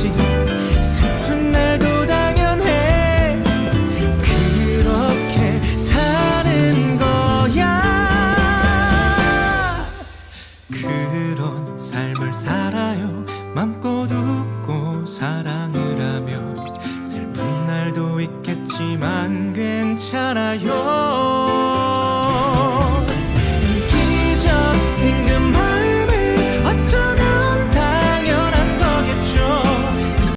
있지 슬픈 날도 당연해. 그렇게 사는 거야. 그런 삶을 살아요. 맘껏 웃고 사랑을 하며 슬픈 날도 있겠지만 괜찮아요.